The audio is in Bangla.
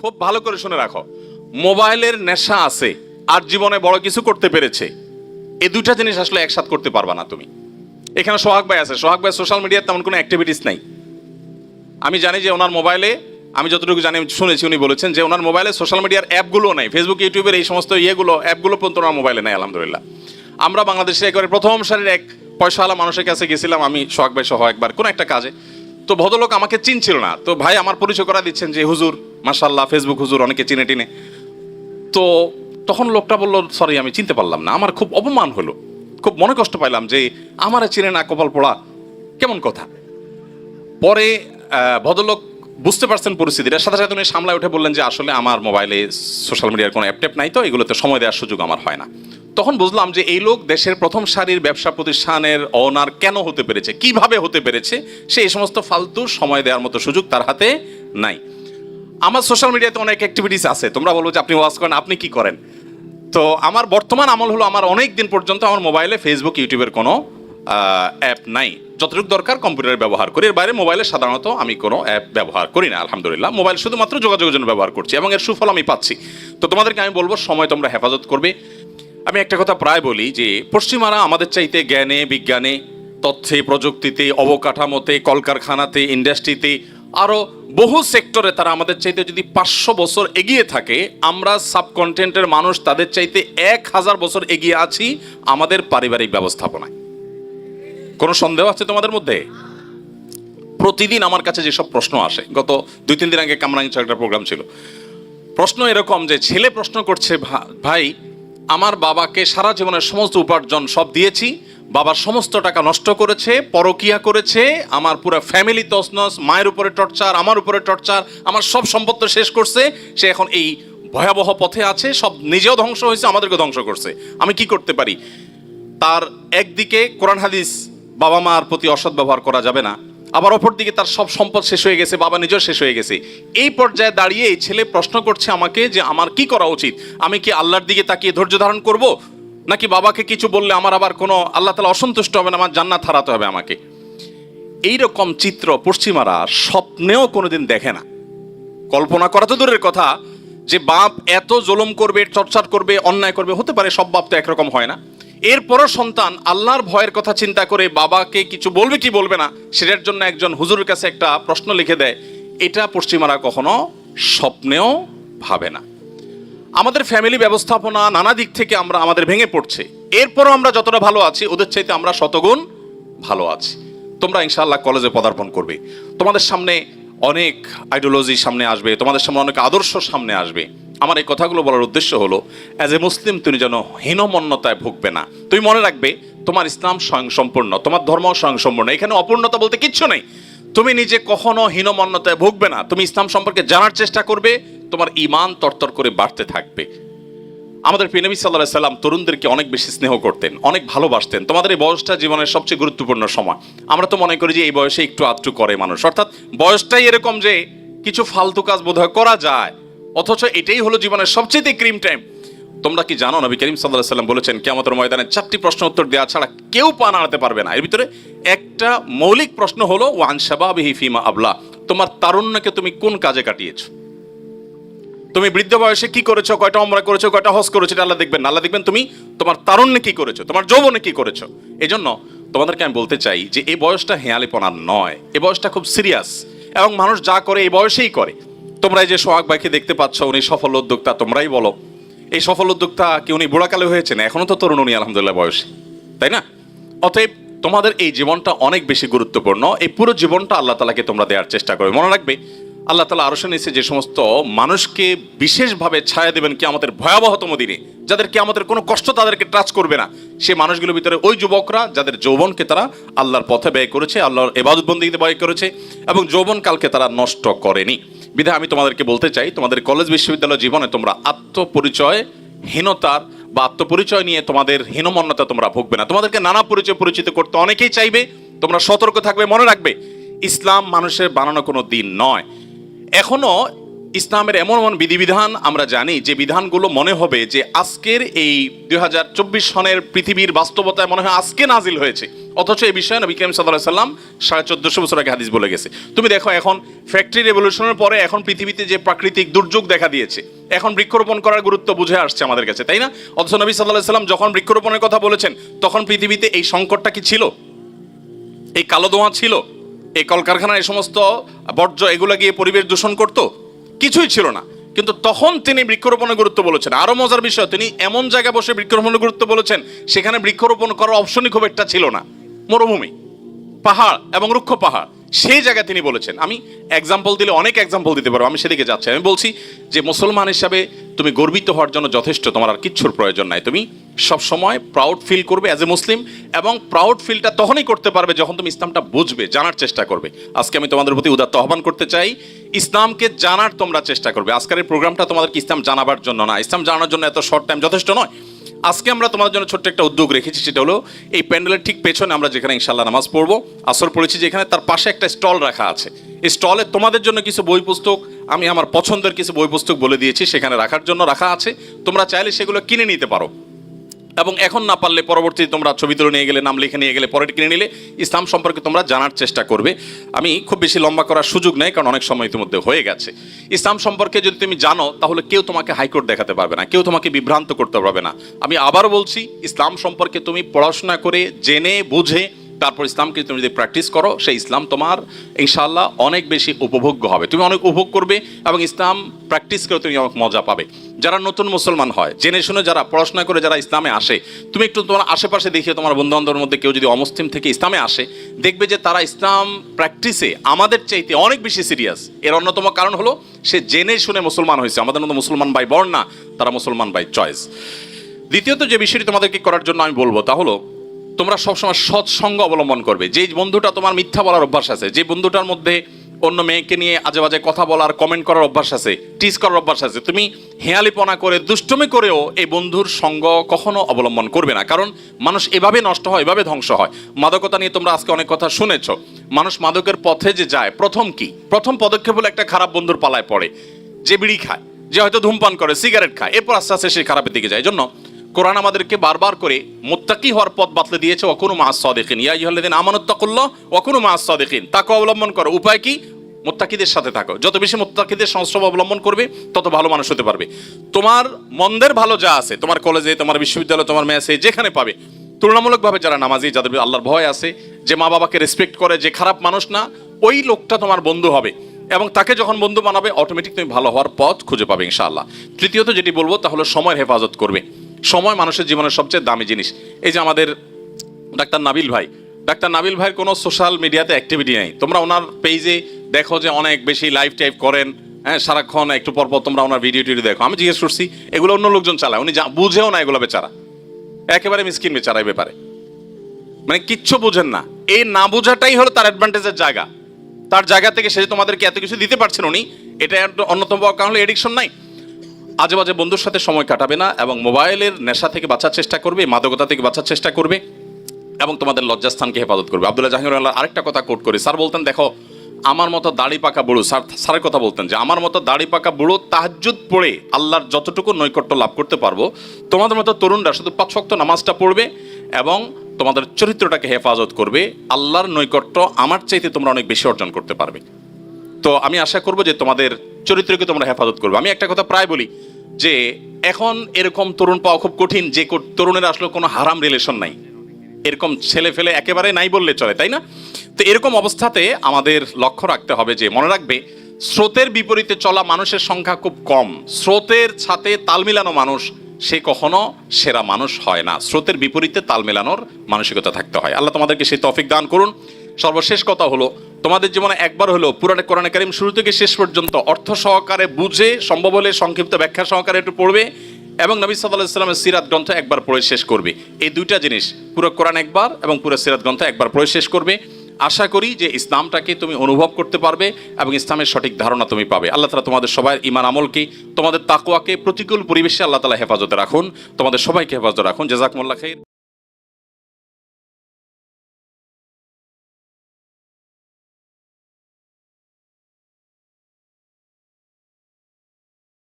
খুব ভালো করে শুনে রাখো। মোবাইলের নেশা আছে, আর জীবনে বড় কিছু করতে পেরেছে। এই দুইটা জিনিস আসলে একসাথ করতে পারবা না তুমি। এখানে সোহাগ ভাই আছে। সোহাগ ভাই সোশ্যাল মিডিয়ার তেমন কোনো অ্যাক্টিভিটিস নাই। আমি জানি যে ওনার মোবাইলে, আমি যতটুকু জানি, শুনেছি উনি বলেছেন যে ওনার মোবাইলে সোশ্যাল মিডিয়ার অ্যাপগুলো নাই। ফেসবুক ইউটিউবের এই সমস্ত ইয়েগুলো অ্যাপগুলো পর্যন্ত ওনার মোবাইলে নাই, আলহামদুলিল্লাহ। আমরা বাংলাদেশে একবারে প্রথম সারির এক পয়সাওয়ালা মানুষের কাছে গেছিলাম আমি, সোহাগ ভাই সহ একবার, কোনো একটা কাজে। তো ভদ্রলোক আমাকে চিনছিল না। তো ভাই আমার পরিচয় করা দিচ্ছেন যে, হুজুর মাসাল্লাহ ফেসবুক হুজুর অনেকে চিনে টিনে। তো তখন লোকটা বলল সরি আমি চিনতে পারলাম না। আমার খুব অপমান হলো। খুব মনে কষ্ট পাইলাম যে, আমার চিনে না, কপাল পড়া। কেমন কথা? পরে ভদ্রলোক বুঝতে পারছেন পরিস্থিতিটা। সাথে সাথে উনি সামলায় উঠে বললেন যে, আসলে আমার মোবাইলে সোশ্যাল মিডিয়ার কোনো অ্যাপটেপ নাই তো, এগুলোতে সময় দেওয়ার সুযোগ আমার হয় না। তখন বুঝলাম যে, এই লোক দেশের প্রথম সারির ব্যবসা প্রতিষ্ঠানের ওনার কেন হতে পেরেছে, কীভাবে হতে পেরেছে, সে এই সমস্ত ফালতু সময় দেওয়ার মতো সুযোগ তার হাতে নাই। আমার সোশ্যাল মিডিয়াতে অনেক অ্যাক্টিভিটিস আছে। তোমরা বলব যে আপনি ওয়াজ করেন, আপনি কি করেন? তো আমার বর্তমান আমল হলো আমার অনেক দিন পর্যন্ত আমার মোবাইলে ফেসবুক ইউটিউবের কোনো অ্যাপ নাই। যতটুকু দরকার কম্পিউটারে ব্যবহার করি। এর বাইরে মোবাইলে সাধারণত আমি কোনো অ্যাপ ব্যবহার করি না, আলহামদুলিল্লাহ। মোবাইল শুধুমাত্র যোগাযোগের জন্য ব্যবহার করছি এবং এর সুফল আমি পাচ্ছি। তো তোমাদেরকে আমি বলব, সময় তোমরা হেফাজত করবে। আমি একটা কথা প্রায় বলি যে, পশ্চিমারা আমাদের চাইতে জ্ঞানে, বিজ্ঞানে, তথ্যে, প্রযুক্তিতে, অবকাঠামোতে, কলকারখানাতে ইন্ডাস্ট্রিতে আরও বহু সেক্টরে তারা আমাদের চাইতে যদি পাঁচশো বছর এগিয়ে থাকে, আমরা সাবকন্টেন্টের মানুষ তাদের চাইতে এক হাজার বছর এগিয়ে আছি আমাদের পারিবারিক ব্যবস্থাপনায়। কোনো সন্দেহ আছে তোমাদের মধ্যে? প্রতিদিন আমার কাছে যেসব প্রশ্ন আসে, গত দুই, তিন দিন আগে কামরাঙ্গি একটা প্রোগ্রাম ছিল, প্রশ্ন এরকম যে ছেলে প্রশ্ন করছে, "ভা- ভাই, আমার বাবাকে সারা জীবনের সমস্ত উপার্জন সব দিয়েছি বাবার সমস্ত টাকা নষ্ট করেছে, পরকিয়া করেছে, আমার পুরো ফ্যামিলি তসনস মায়ের উপরে টর্চার আমার উপরে টর্চার আমার সব সম্পত্তি শেষ করছে, সে এখন এই ভয়াবহ পথে আছে, সব নিজেও ধ্বংস হয়েছে, আমাদেরকে ধ্বংস করছে। আমি কি করতে পারি? তার একদিকে কোরআন হাদিস বাবা মার প্রতি অসৎ ব্যবহার করা যাবে না, আবার অপর দিকে তার সব সম্পদ শেষ হয়ে গেছে, বাবা নিজেও শেষ হয়ে গেছে। এই পর্যায়ে দাঁড়িয়ে এই ছেলে প্রশ্ন করছে আমাকে যে আমার কি করা উচিত? আমি কি আল্লাহর দিকে তাকিয়ে ধৈর্য ধারণ করব? নাকি বাবাকে কিছু বললে আমার আবার কোনো আল্লাহ তালা অসন্তুষ্ট হবে না? আমার জান্নাত হারাতে হবে আমাকে। এইরকম চিত্র পশ্চিমারা স্বপ্নেও কোনোদিন দেখে না। কল্পনা করা তো দূরের কথা যে বাপ এত জুলুম করবে চর্চার করবে, অন্যায় করবে, হতে পারে সব বাপ তো একরকম হয় না। এরপরও সন্তান আল্লাহর ভয়ের কথা চিন্তা করে বাবাকে কিছু বলবে কি বলবে না, সেটার জন্য একজন হুজুরের কাছে একটা প্রশ্ন লিখে দেয়। এটা পশ্চিমারা কখনো স্বপ্নেও ভাবে না। আমাদের ফ্যামিলি ব্যবস্থাপনা নানা দিক থেকে আমরা, আমাদের ভেঙে পড়ছে। এরপরও আমরা যতটা ভালো আছি, ওদের চাইতে আমরা শতগুণ ভালো আছি। তোমরা ইনশাআল্লাহ কলেজে পদার্পণ করবে। তোমাদের সামনে অনেক আইডিওলজি সামনে আসবে, তোমাদের সামনে অনেক আদর্শ সামনে আসবে। আমার এই কথাগুলো বলার উদ্দেশ্য হলো অ্যাজ এ মুসলিম তুমি যেন হীনমন্যতায় ভুগবে না। তুমি মনে রাখবে, তোমার ইসলাম স্বয়ংসম্পূর্ণ, তোমার ধর্ম স্বয়ংসম্পূর্ণ। এখানে অপূর্ণতা বলতে কিচ্ছু নেই। তুমি নিজে কখনো হীনমন্যতায় ভুগবে না। তুমি ইসলাম সম্পর্কে জানার চেষ্টা করবে, তোমার ইমান তরতর করে বাড়তে থাকবে। আমাদের প্রিয় নবী সাল্লাহ সাল্লাম তরুণদেরকে অনেক বেশি স্নেহ করতেন, অনেক ভালোবাসতেন। তোমাদের এই বয়সটা জীবনের সবচেয়ে গুরুত্বপূর্ণ সময়। আমরা তো মনে করি যে এই বয়সে একটু আধটু করে মানুষ। অর্থাৎ বয়সটাই এরকম যে কিছু ফালতু কাজ বোধহয় করা যায়, অথচ এটাই হলো জীবনের সবচেয়ে ক্রিম টাইম। তোমরা কি জানো নবী করিম সাল্লাহ সাল্লাম বলেছেন কেমতের ময়দানে চারটি প্রশ্ন উত্তর দেওয়া ছাড়া কেউ পা নাড়াতে পারবে না। এর ভিতরে একটা মৌলিক প্রশ্ন হলো, ওয়ান শাবাবিহি ফিমা আবলা তোমার তারুণ্যকে তুমি কোন কাজে কাটিয়েছো? তুমি বৃদ্ধ বয়সে কি করেছ, কয়টা অমরা করেছ, কয়টা হজ করেছ, এটা আল্লাহ দেখবেন। আল্লাহ দেখবেন তুমি তোমার তারুণ্যে কি করেছ, তোমার যৌবনে কি করেছ। এই জন্য তোমাদেরকে আমি বলতে চাই যে এই বয়সটা হেয়ালিপনার নয়। এই বয়সটা খুব সিরিয়াস। এবং মানুষ যা করে এই বয়সেই করে। তোমরা এই যে সোহাগ ভাইকে দেখতে পাচ্ছ, উনি সফল উদ্যোক্তা, তোমরাই বলো। এই সফল উদ্যোক্তা কি উনি বুড়াকালে হয়েছেন? এখনও তো তরুণ উনি, আলহামদুলিল্লাহ, বয়সে। তাই না? অতএব তোমাদের এই জীবনটা অনেক বেশি গুরুত্বপূর্ণ। এই পুরো জীবনটা আল্লাহ তালাকে তোমরা দেওয়ার চেষ্টা করবে। মনে রাখবে, আল্লাহ তালা আরও নিচে যে সমস্ত মানুষকে বিশেষভাবে ছায়া দেবেন কি আমাদের ভয়াবহতম দিনে, যাদের কি আমাদের কোনো কষ্ট তাদেরকে টাচ করবে না, সে মানুষগুলোর ভিতরে ওই যুবকরা, যাদের যৌবনকে তারা আল্লাহর পথে ব্যয় করেছে, আল্লাহর এবাদতবন্দিতে ব্যয় করেছে, এবং যৌবন কালকে তারা নষ্ট করেনি। বিধায় আমি তোমাদেরকে বলতে চাই, তোমাদের কলেজ বিশ্ববিদ্যালয় জীবনে তোমরা আত্মপরিচয়, হীনতার বা আত্মপরিচয় নিয়ে তোমাদের হীনমন্যতা তোমরা ভুগবে না। তোমাদেরকে নানা পরিচয় পরিচিত করতে অনেকেই চাইবে, তোমরা সতর্ক থাকবে, মনে রাখবে, ইসলাম মানুষের বানানো কোনো দিন নয়। এখনও ইসলামের এমন এমন বিধিবিধান আমরা জানি, যে বিধানগুলো মনে হবে যে আজকের এই দুই হাজার চব্বিশ সনের পৃথিবীর বাস্তবতায় মনে হয় আজকে নাজিল হয়েছে। অথচ এই বিষয়ে নবী করিম সাল্লাহ সাল্লাম সাড়ে চোদ্দশো বছর আগে হাদিস বলে গেছে। তুমি দেখো এখন ফ্যাক্টরি রেভলিউশনের পরে এখন পৃথিবীতে যে প্রাকৃতিক দুর্যোগ দেখা দিয়েছে, এখন বৃক্ষরোপণ করার গুরুত্ব বুঝে আসছে আমাদের কাছে, তাই না? অথচ নবী সাল্লাহ সাল্লাম যখন বৃক্ষরোপণের কথা বলেছেন, তখন পৃথিবীতে এই সংকটটা কি ছিল? এই কালো দোঁয়া ছিল? এই কলকারখানার এই সমস্ত বর্জ্য এগুলো গিয়ে পরিবেশ দূষণ করতো? কিছুই ছিল না। কিন্তু তখন তিনি বৃক্ষরোপণের গুরুত্ব বলেছেন। আরও মজার বিষয়, তিনি এমন জায়গায় বসে বৃক্ষরোপণের গুরুত্ব বলেছেন, সেখানে বৃক্ষরোপণ করার অপশনই খুব একটা ছিল না। মরুভূমি, পাহাড় এবং রুক্ষ পাহাড়। সেই জায়গায় তিনি বলেছেন, আমি এক্সাম্পল দিলে অনেক এক্সাম্পল দিতে পারব, আমি সেদিকে যাচ্ছি। আমি বলছি যে, মুসলমান হিসাবে তুমি গর্বিত হওয়ার জন্য যথেষ্ট, তোমার আর কিচ্ছুর প্রয়োজন নাই। তুমি সব সময় প্রাউড ফিল করবে অ্যাজ এ মুসলিম এবং প্রাউড ফিলটা তখনই করতে পারবে যখন তুমি ইসলামটা বুঝবে, জানার চেষ্টা করবে। আজকে আমি তোমাদের প্রতি উদাত্ত আহ্বান করতে চাই, ইসলামকে জানার তোমরা চেষ্টা করবে। আজকের এই প্রোগ্রামটা তোমাদেরকে ইসলাম জানাবার জন্য না। ইসলাম জানার জন্য এত শর্ট টাইম যথেষ্ট নয়। আজকে আমরা তোমাদের জন্য ছোট্ট একটা উদ্যোগ রেখেছি, সেটা হলো এই প্যান্ডেলের ঠিক পেছনে আমরা যেখানে ইনশাল্লাহ নামাজ পড়ব। আসর পড়েছি যেখানে তার পাশে একটা স্টল রাখা আছে। এই স্টলে তোমাদের জন্য কিছু বই পুস্তক, আমি আমার পছন্দের কিছু বই পুস্তক বলে দিয়েছি, সেখানে রাখার জন্য রাখা আছে। তোমরা চাইলে সেগুলো কিনে নিতে পারো। এবং এখন না পারলে পরবর্তীতে তোমরা ছবি তুলে নিয়ে গেলে, নাম লিখে নিয়ে গেলে, পরে কিনে নিলে, ইসলাম সম্পর্কে তোমরা জানার চেষ্টা করবে। আমি খুব বেশি লম্বা করার সুযোগ নেই, কারণ অনেক সময় ইতিমধ্যে হয়ে গেছে। ইসলাম সম্পর্কে যদি তুমি জানো, তাহলে কেউ তোমাকে হাইকোর্ট দেখাতে পারবে না, কেউ তোমাকে বিভ্রান্ত করতে পারবে না। আমি আবার বলছি, ইসলাম সম্পর্কে তুমি পড়াশোনা করে জেনে, বুঝে তারপর ইসলামকে তুমি যদি প্র্যাকটিস করো, সেই ইসলাম তোমার ইনশাল্লাহ অনেক বেশি উপভোগ্য হবে। তুমি অনেক উপভোগ করবে এবং ইসলাম প্র্যাকটিস করে তুমি অনেক মজা পাবে। যারা নতুন মুসলমান হয়, জেনে শুনে যারা পড়াশোনা করে যারা ইসলামে আসে, তুমি একটু তোমার আশেপাশে দেখিয়ে তোমার বন্ধু বান্ধবের মধ্যে কেউ যদি অমুসলিম থেকে ইসলামে আসে, দেখবে যে তারা ইসলাম প্র্যাকটিসে আমাদের চাইতে অনেক বেশি সিরিয়াস এর অন্যতম কারণ হলো, সে জেনে শুনে মুসলমান হয়েছে। আমাদের মতো মুসলমান বাই বর্ণ তারা মুসলমান বাই চয়েস দ্বিতীয়ত যে বিষয়টি তোমাদেরকে করার জন্য আমি বলব তা হলো তোমরা সবসময় সৎসঙ্গ অবলম্বন করবে। যে বন্ধুটা তোমার মিথ্যা বলার অভ্যাস আছে, যে বন্ধুটার মধ্যে অন্য মেয়েকে নিয়ে আজে বাজে কথা বলার কমেন্ট করার অভ্যাস আছে টিস করার অভ্যাস আছে, তুমি হেয়ালিপনা করে, দুষ্টমি করেও এই বন্ধুর সঙ্গ কখনো অবলম্বন করবে না। কারণ মানুষ এভাবে নষ্ট হয়, এভাবে ধ্বংস হয়। মাদকতা নিয়ে তোমরা আজকে অনেক কথা শুনেছ। মানুষ মাদকের পথে যে যায়, প্রথম কি? প্রথম পদক্ষেপ হলো একটা খারাপ বন্ধুর পালায় পড়ে। যে বিড়ি খায়, যে হয়তো ধূমপান করে সিগারেট খায়, এরপর আস্তে আস্তে সে খারাপের দিকে যায়। জন্য কোরআন আমাদেরকে বারবার করে মোত্তাকি হওয়ার পথ বাতলে দিয়েছে অকুনু মাস সদেখিন ইয়া ইহল্লাদিন আমানুত্তাকুল্লাহ অকুনু মাস সদেখিন তাকে অবলম্বন করো। উপায় কি? মোত্তাকিদের সাথে থাকো। যত বেশি মোত্তাকিদের সংস্রব অবলম্বন করবে, তত ভালো মানুষ হতে পারবে। তোমার মন্দের ভালো যা আছে, তোমার কলেজে, তোমার বিশ্ববিদ্যালয়, তোমার মেসে, যেখানে পাবে, তুলনামূলকভাবে যারা নামাজি, যাদের আল্লাহর ভয় আছে, যে মা বাবাকে রেসপেক্ট করে, যে খারাপ মানুষ না, ওই লোকটা তোমার বন্ধু হবে। এবং তাকে যখন বন্ধু বানাবে অটোমেটিক তুমি ভালো হওয়ার পথ খুঁজে পাবে, ইনশাআল্লাহ। তৃতীয়ত যেটি বলব, তা হলো সময়ের হেফাজত করবে। সময় মানুষের জীবনের সবচেয়ে দামি জিনিস। এই যে আমাদের ডাক্তার নাবিল ভাই। ডাক্তার নাবিল ভাইয়ের কোনো সোশ্যাল মিডিয়াতে অ্যাক্টিভিটি নেই। তোমরা ওনার পেজে দেখো যে অনেক বেশি লাইভ টাইপ করেন। হ্যাঁ সারাক্ষণ একটু পর পর তোমরা ওনার ভিডিও টিডিও দেখো। আমি জিজ্ঞেস করছি, এগুলো অন্য লোকজন চালায়? উনি বুঝেও না এগুলো বেচারা। একেবারে মিসকিন বেচারা এই ব্যাপারে। মানে কিচ্ছু বুঝেন না। এই না বোঝাটাই হলো তার অ্যাডভান্টেজের জায়গা। তার জায়গা থেকে সে তোমাদেরকে এত কিছু দিতে পারছেন উনি, এটা অন্যতম কারণ হলো এডিকশন নাই। আজে বাজে বন্ধুর সাথে সময় কাটাবে না এবং মোবাইলের নেশা থেকে বাঁচার চেষ্টা করবে, মাদকতা থেকে বাঁচার চেষ্টা করবে এবং তোমাদের লজ্জাস্থানকে হেফাজত করবে। আব্দুল্লাহ জাহাঙ্গীর আল্লাহ আরেকটা কথা কোট করি, স্যার বলতেন, দেখো, আমার মতো দাড়ি পাকা বুড়ো স্যার, স্যারের কথা বলতেন যে, আমার মতো দাড়ি পাকা বুড়ো তাহাজ্জুদ পড়ে আল্লাহর যতটুকু নৈকট্য লাভ করতে পারব, তোমাদের মতো তরুণরা শুধু পাঁচ শক্ত নামাজটা পড়বে এবং তোমাদের চরিত্রটাকে হেফাজত করবে, আল্লাহর নৈকট্য আমার চাইতে তোমরা অনেক বেশি অর্জন করতে পারবে। তো আমি আশা করব যে তোমাদের চরিত্রকে তোমরা হেফাজত করবে। আমি একটা কথা প্রায় বলি যে এখন এরকম তরুণ পাওয়া খুব কঠিন, যে তরুণের আসলে কোনো হারাম রিলেশন নাই। এরকম ছেলে ফেলে একেবারে নাই বললে চলে, তাই না? তো এরকম অবস্থাতে আমাদের লক্ষ্য রাখতে হবে যে, মনে রাখবে, স্রোতের বিপরীতে চলা মানুষের সংখ্যা খুব কম। স্রোতের সাথে তাল মিলানো মানুষ, সে কখনো সেরা মানুষ হয় না। স্রোতের বিপরীতে তাল মেলানোর মানসিকতা থাকতে হয়। আল্লাহ তোমাদেরকে সেই তফিক দান করুন। সর্বশেষ কথা হলো তোমাদের জীবনে একবার হলো পুরানে কোরআনে কারিম শুরু থেকে শেষ পর্যন্ত অর্থ সহকারে বুঝে, সম্ভব হলে সংক্ষিপ্ত ব্যাখ্যা সহকারে একটু পড়বে এবং নবী সাল্লাহ ইসলামের সিরাত গ্রন্থ একবার পড়ে শেষ করবে। এই দুইটা জিনিস পুরো কোরআন একবার এবং পুরো সিরাত গ্রন্থ একবার পড়ে শেষ করবে। আশা করি যে ইসলামটাকে তুমি অনুভব করতে পারবে এবং ইসলামের সঠিক ধারণা তুমি পাবে। আল্লাহ তালা তোমাদের সবাই ইমান আমলকে, তোমাদের তাকুয়াকে প্রতিকূল পরিবেশে আল্লাহ তালা হেফাজতে রাখুন। তোমাদের সবাইকে হেফাজতে রাখুন। জেজাকমুল্লা খাইর।